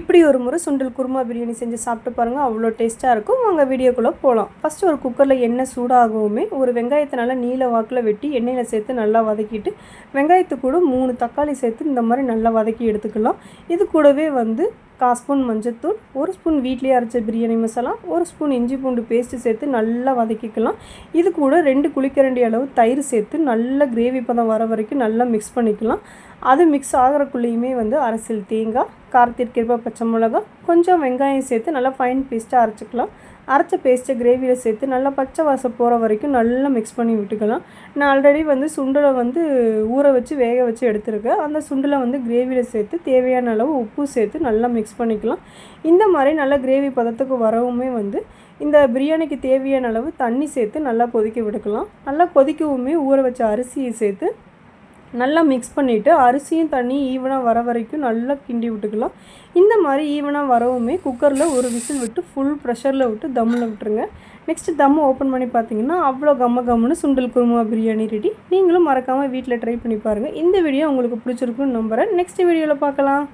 இப்படி ஒரு முறை சுண்டல் குருமா பிரியாணி செஞ்சு சாப்பிட்டு பாருங்கள் அவ்வளோ டேஸ்ட்டாக இருக்கும். வாங்க வீடியோக்குள்ளே போகலாம் ஃபஸ்ட்டு ஒரு குக்கரில் எண்ணெய் சூடாகவுமே ஒரு வெங்காயத்தை நல்லா நீல வாக்கில் வெட்டி எண்ணெயில் சேர்த்து நல்லா வதக்கிட்டு வெங்காயத்து கூட மூணு தக்காளி சேர்த்து இந்த மாதிரி நல்லா வதக்கி எடுத்துக்கலாம். இது கூடவே வந்து கால் ஸ்பூன் மஞ்சத்தூள் ஒரு ஸ்பூன் வீட்லேயே அரைச்ச பிரியாணி மசாலா ஒரு ஸ்பூன் இஞ்சி பூண்டு பேஸ்ட்டு சேர்த்து நல்லா வதக்கிக்கலாம். இது கூட ரெண்டு குளிக்கரண்டி அளவு தயிர் சேர்த்து நல்லா கிரேவி பதம் வர வரைக்கும் நல்லா மிக்ஸ் பண்ணிக்கலாம். அது மிக்ஸ் ஆகிறக்குள்ளேயுமே வந்து அரசியல் தேங்காய் காரத்திற்கேற்ப பச்சை மிளகா கொஞ்சம் வெங்காயம் சேர்த்து நல்லா ஃபைன் பேஸ்ட்டாக அரைச்சிக்கலாம். அரைச்ச பேஸ்ட்டை கிரேவியில் சேர்த்து நல்லா பச்சை வாசம் போகிற வரைக்கும் நல்லா மிக்ஸ் பண்ணி விட்டுக்கலாம். நான் ஆல்ரெடி வந்து சுண்டலை வந்து ஊற வச்சு வேக வச்சு எடுத்துருக்கேன். அந்த சுண்டலை வந்து கிரேவியில் சேர்த்து தேவையான அளவு உப்பு சேர்த்து நல்லா மிக்ஸ் பண்ணிக்கலாம். இந்த மாதிரி நல்லா கிரேவி பதத்துக்கு வரவுமே வந்து இந்த பிரியாணிக்கு தேவையான அளவு தண்ணி சேர்த்து நல்லா கொதிக்க விடுக்கலாம் நல்லா கொதிக்கவுமே ஊற வச்ச அரிசியை சேர்த்து நல்லா மிக்ஸ் பண்ணிவிட்டு அரிசியும் தண்ணி ஈவனாக வர வரைக்கும் நல்லா கிண்டி விட்டுக்கலாம். இந்த மாதிரி ஈவனாக வரவுமே குக்கரில் ஒரு விசில் விட்டு ஃபுல் ப்ரெஷரில் விட்டு தம்மில் விட்டுருங்க. நெக்ஸ்ட்டு தம்மை ஓப்பன் பண்ணி பார்த்தீங்கன்னா அவ்வளோ கம்ம கம்முன்னு சுண்டல் குருமா பிரியாணி ரெடி நீங்களும் மறக்காமல் வீட்டில் ட்ரை பண்ணி பாருங்கள் இந்த வீடியோ உங்களுக்கு பிடிச்சிருக்குன்னு நம்புகிறேன் நெக்ஸ்ட் வீடியோவில் பார்க்கலாம்.